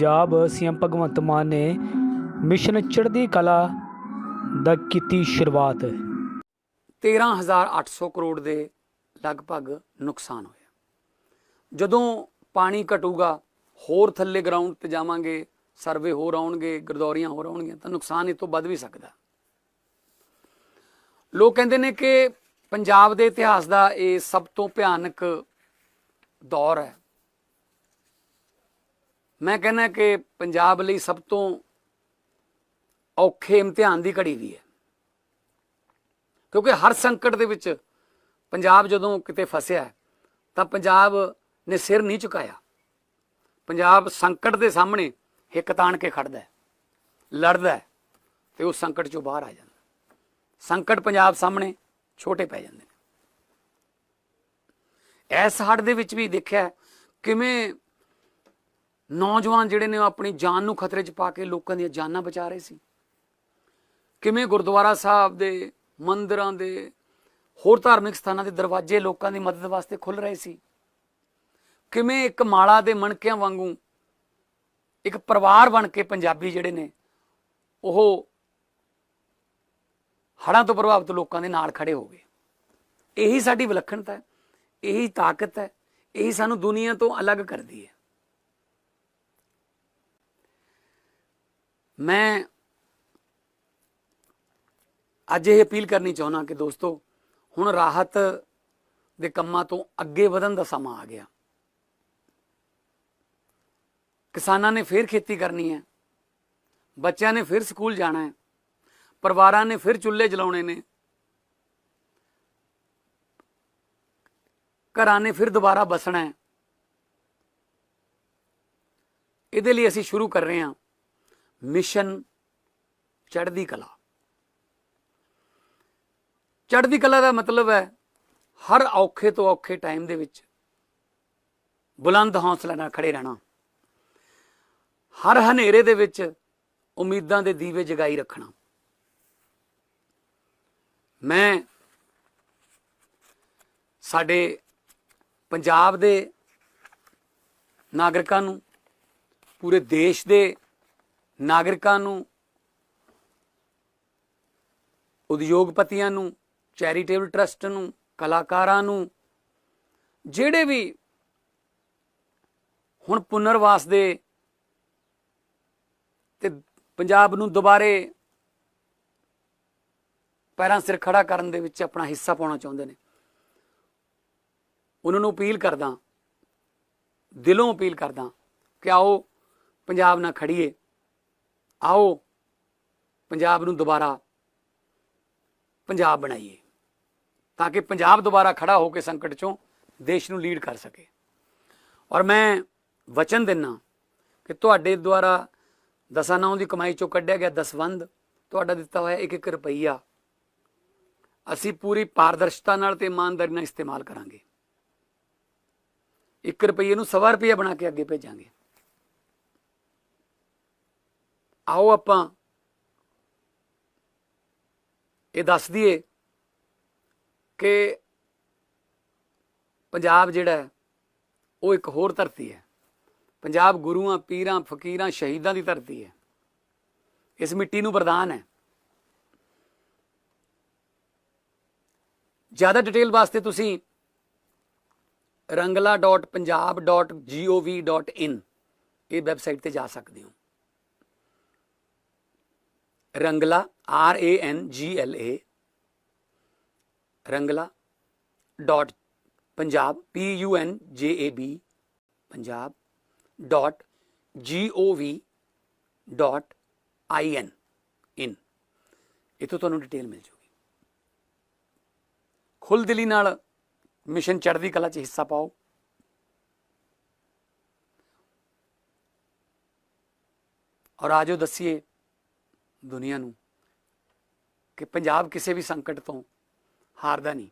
Punjab CM Bhagwant Mann ਨੇ mission ਚੜ੍ਹਦੀ ਕਲਾ ਦਾ ਕੀਤੀ ਸ਼ੁਰੂਆਤ। 13800 ਕਰੋੜ ਦੇ ਲਗਭਗ ਨੁਕਸਾਨ ਹੋਇਆ। ਜਦੋਂ ਪਾਣੀ ਘਟੂਗਾ, ਹੋਰ ਥੱਲੇ ਗਰਾਊਂਡ ਤੇ ਜਾਵਾਂਗੇ ਸਰਵੇ ਹੋਰ ਆਉਣਗੇ, ਗਰਦੌਰੀਆਂ ਹੋਰ ਆਉਣਗੀਆਂ, ਤਾਂ ਨੁਕਸਾਨ ਇਹ ਤੋਂ ਵੱਧ ਵੀ ਸਕਦਾ। ਲੋਕ ਕਹਿੰਦੇ ਨੇ ਕਿ ਪੰਜਾਬ ਦੇ ਇਤਿਹਾਸ ਦਾ ਇਹ ਸਭ ਤੋਂ ਭਿਆਨਕ ਦੌਰ ਹੈ। ਮੈਂ ਕਹਿੰਦਾ ਕਿ ਪੰਜਾਬ ਲਈ ਸਭ ਤੋਂ ਔਖੇ ਇਮਤਿਹਾਨ ਦੀ ਘੜੀ ਵੀ ਹੈ। ਕਿਉਂਕਿ ਹਰ ਸੰਕਟ ਦੇ ਵਿੱਚ ਪੰਜਾਬ ਜਦੋਂ ਕਿਤੇ ਫਸਿਆ ਤਾਂ ਪੰਜਾਬ ਨੇ ਸਿਰ ਨਹੀਂ ਝੁਕਾਇਆ। ਪੰਜਾਬ ਸੰਕਟ ਦੇ ਸਾਹਮਣੇ ਹਿੱਕ ਤਾਣ ਕੇ ਖੜਦਾ ਲੜਦਾ ਹੈ ਤੇ ਉਸ ਸੰਕਟ ਚੋਂ ਬਾਹਰ ਆ ਜਾਂਦਾ ਸੰਕਟ ਪੰਜਾਬ ਸਾਹਮਣੇ ਛੋਟੇ ਪੈ ਜਾਂਦੇ ਨੇ। ਇਸ ਹੜ ਦੇ ਵਿੱਚ ਵੀ ਦੇਖਿਆ ਕਿਵੇਂ ਨੌਜਵਾਨ ਜਿਹੜੇ ਨੇ ਉਹ ਆਪਣੀ ਜਾਨ ਨੂੰ ਖਤਰੇ 'ਚ ਪਾ ਕੇ ਲੋਕਾਂ ਦੀਆਂ ਜਾਨਾਂ ਬਚਾ ਰਹੇ ਸੀ। ਕਿਵੇਂ ਗੁਰਦੁਆਰਾ ਸਾਹਿਬ ਦੇ, ਮੰਦਰਾਂ ਦੇ, ਹੋਰ ਧਾਰਮਿਕ ਸਥਾਨਾਂ ਦੇ ਦਰਵਾਜ਼ੇ ਲੋਕਾਂ ਦੀ ਮਦਦ ਵਾਸਤੇ ਖੁੱਲ ਰਹੇ ਸੀ। ਕਿਵੇਂ ਇੱਕ ਮਾਲਾ ਦੇ ਮਣਕਿਆਂ ਵਾਂਗੂ ਇੱਕ ਪਰਿਵਾਰ ਬਣ ਕੇ ਪੰਜਾਬੀ ਜਿਹੜੇ ਨੇ, ਉਹ ਹੜ੍ਹਾਂ ਤੋਂ ਪ੍ਰਭਾਵਿਤ ਲੋਕਾਂ ਦੇ ਨਾਲ ਖੜੇ ਹੋ ਗਏ। ਇਹੀ ਸਾਡੀ ਵਿਲੱਖਣਤਾ ਹੈ, ਇਹੀ ਤਾਕਤ ਹੈ, ਇਹੀ ਸਾਨੂੰ ਦੁਨੀਆ ਤੋਂ ਅਲੱਗ ਕਰਦੀ ਹੈ। ਮੈਂ ਅੱਜ ਇਹ ਅਪੀਲ ਕਰਨੀ ਚਾਹੁੰਦਾ ਕਿ ਦੋਸਤੋ, ਹੁਣ ਰਾਹਤ ਦੇ ਕੰਮਾਂ ਤੋਂ ਅੱਗੇ ਵਧਣ ਦਾ ਸਮਾਂ ਆ ਗਿਆ। ਕਿਸਾਨਾਂ ਨੇ ਫਿਰ ਖੇਤੀ ਕਰਨੀ ਹੈ, ਬੱਚਿਆਂ ਨੇ ਫਿਰ ਸਕੂਲ ਜਾਣਾ ਹੈ, ਪਰਿਵਾਰਾਂ ਨੇ ਫਿਰ ਚੁੱਲ੍ਹੇ ਜਲਾਉਣੇ ਨੇ, ਘਰਾਂ ਨੇ ਫਿਰ ਦੁਬਾਰਾ ਬਸਣਾ ਹੈ। ਇਹਦੇ ਲਈ ਅਸੀਂ ਸ਼ੁਰੂ ਕਰ ਰਹੇ ਹਾਂ। ਮਿਸ਼ਨ ਚੜ੍ਹਦੀ ਕਲਾ। ਚੜ੍ਹਦੀ ਕਲਾ ਦਾ ਮਤਲਬ ਹੈ ਹਰ ਔਖੇ ਤੋਂ ਔਖੇ ਟਾਈਮ ਦੇ ਵਿੱਚ ਬੁਲੰਦ ਹੌਸਲਾ ਨਾਲ ਖੜੇ ਰਹਿਣਾ। ਹਰ ਹਨੇਰੇ ਦੇ ਵਿੱਚ ਉਮੀਦਾਂ ਦੇ ਦੀਵੇ ਜਗਾਈ ਰੱਖਣਾ। ਮੈਂ ਸਾਡੇ ਪੰਜਾਬ ਦੇ ਨਾਗਰਿਕਾਂ ਨੂੰ, ਪੂਰੇ ਦੇਸ਼ ਦੇ ਨਾਗਰਿਕਾਂ ਨੂੰ, ਉਦਯੋਗਪਤੀਆਂ ਨੂੰ, ਚੈਰੀਟੇਬਲ ਟਰਸਟ ਨੂੰ, ਕਲਾਕਾਰਾਂ ਨੂੰ, ਜਿਹੜੇ ਵੀ ਹੁਣ ਪੁਨਰਵਾਸ ਦੇ ਤੇ ਪੰਜਾਬ ਨੂੰ ਦੁਬਾਰੇ ਪੈਰਾਂ ਸਿਰ ਖੜਾ ਕਰਨ ਦੇ ਵਿੱਚ ਆਪਣਾ ਹਿੱਸਾ ਪਾਉਣਾ ਚਾਹੁੰਦੇ ਨੇ। ਉਹਨਾਂ ਨੂੰ ਅਪੀਲ ਕਰਦਾ, ਦਿਲੋਂ ਅਪੀਲ ਕਰਦਾ ਕਿ ਆਓ ਪੰਜਾਬ ਨਾਲ ਖੜੀਏ। ਆਓ, ਪੰਜਾਬ ਨੂੰ ਦੁਬਾਰਾ ਪੰਜਾਬ ਬਣਾਈਏ, ਤਾਂ ਕਿ ਪੰਜਾਬ ਦੁਬਾਰਾ ਖੜਾ ਹੋ ਕੇ ਸੰਕਟ ਚੋਂ ਦੇਸ਼ ਨੂੰ ਲੀਡ ਕਰ ਸਕੇ। ਔਰ ਮੈਂ ਵਚਨ ਦਿੰਨਾ ਕਿ ਤੁਹਾਡੇ ਦੁਆਰਾ ਦਸਾਂ ਨਾਉ ਦੀ ਕਮਾਈ ਚੋਂ ਕੱਢਿਆ ਗਿਆ ਦਸਵੰਦ ਤੁਹਾਡਾ ਦਿੱਤਾ ਹੋਇਆ ਇੱਕ ਇੱਕ ਰੁਪਈਆ, ਅਸੀਂ ਪੂਰੀ ਪਾਰਦਰਸ਼ਤਾ ਨਾਲ ਤੇ ਇਮਾਨਦਾਰੀ ਨਾਲ ਇਸਤੇਮਾਲ ਕਰਾਂਗੇ। 1 ਰੁਪਈਏ ਨੂੰ ਸਵਾ ਰੁਪਈਆ ਬਣਾ ਕੇ ਅੱਗੇ ਭੇਜਾਂਗੇ। ਆਓ ਆਪਾਂ। ਇਹ ਦੱਸ ਦਈਏ ਕਿ ਪੰਜਾਬ ਜਿਹੜਾ ਉਹ ਇੱਕ ਹੋਰ ਧਰਤੀ ਹੈ। ਪੰਜਾਬ ਗੁਰੂਆਂ, ਪੀਰਾਂ, ਫਕੀਰਾਂ, ਸ਼ਹੀਦਾਂ ਦੀ ਧਰਤੀ ਹੈ। ਇਸ ਮਿੱਟੀ ਨੂੰ ਵਰਦਾਨ ਹੈ। ਜ਼ਿਆਦਾ ਡਿਟੇਲ ਵਾਸਤੇ ਤੁਸੀਂ rangla.punjab.gov.in ਇਹ ਵੈਬਸਾਈਟ ਤੇ ਜਾ ਸਕਦੇ ਹੋ। Rangla R A N G L A Rangla dot Punjab P U N J A B Punjab dot ਜੀ ਓ ਵੀ ਡਾਟ ਆਈ ਐਨ ਇਨ ਇਥੋਂ ਤੁਹਾਨੂੰ ਡਿਟੇਲ ਮਿਲ ਜੂਗੀ। ਖੁੱਲ ਦਿਲੀ ਨਾਲ ਮਿਸ਼ਨ ਚੜ੍ਹਦੀ ਕਲਾ 'ਚ ਹਿੱਸਾ ਪਾਓ। ਔਰ ਆਜੋ ਦੱਸੀਏ ਦੁਨੀਆ ਨੂੰ ਕਿ ਪੰਜਾਬ ਕਿਸੇ ਵੀ ਸੰਕਟ ਤੋਂ ਹਾਰਦਾ ਨਹੀਂ।